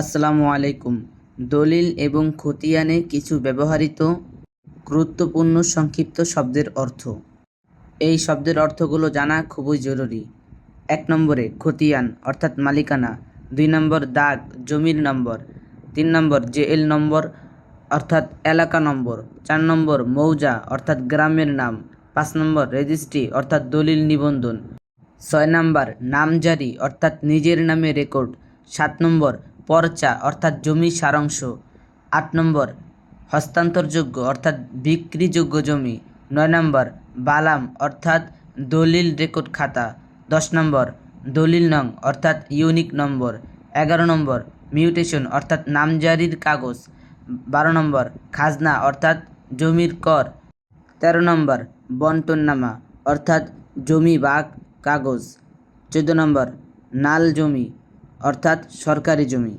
আসসালামু আলাইকুম। দলিল এবং খতিয়ানে কিছু ব্যবহৃত গুরুত্বপূর্ণ সংক্ষিপ্ত শব্দের অর্থ। এই শব্দের অর্থগুলো জানা খুবই জরুরি। এক নম্বরে খতিয়ান, অর্থাৎ মালিকানা। দুই নম্বর দাগ, জমির নম্বর। তিন নম্বর জেএল নম্বর, অর্থাৎ এলাকা নম্বর। চার নম্বর মৌজা, অর্থাৎ গ্রামের নাম। পাঁচ নম্বর রেজিস্ট্রি, অর্থাৎ দলিল নিবন্ধন। ছয় নম্বর নামজারি, অর্থাৎ নিজের নামে রেকর্ড। সাত নম্বর পর্চা, অর্থাৎ জমি সারাংশ। আট নম্বর, হস্তান্তরযোগ্য, অর্থাৎ বিক্রিযোগ্য জমি। নয় নম্বর, বালাম, অর্থাৎ দলিল রেকর্ড খাতা। দশ নম্বর, দলিল নং, অর্থাৎ ইউনিক নম্বর। এগারো নম্বর, মিউটেশন, অর্থাৎ নামজারির কাগজ। বারো নম্বর, খাজনা, অর্থাৎ জমির কর। তেরো নম্বর, বন্টননামা, অর্থাৎ জমি বাঘ কাগজ। চোদ্দ নম্বর, নাল জমি। অর্থাৎ সরকারি জমি।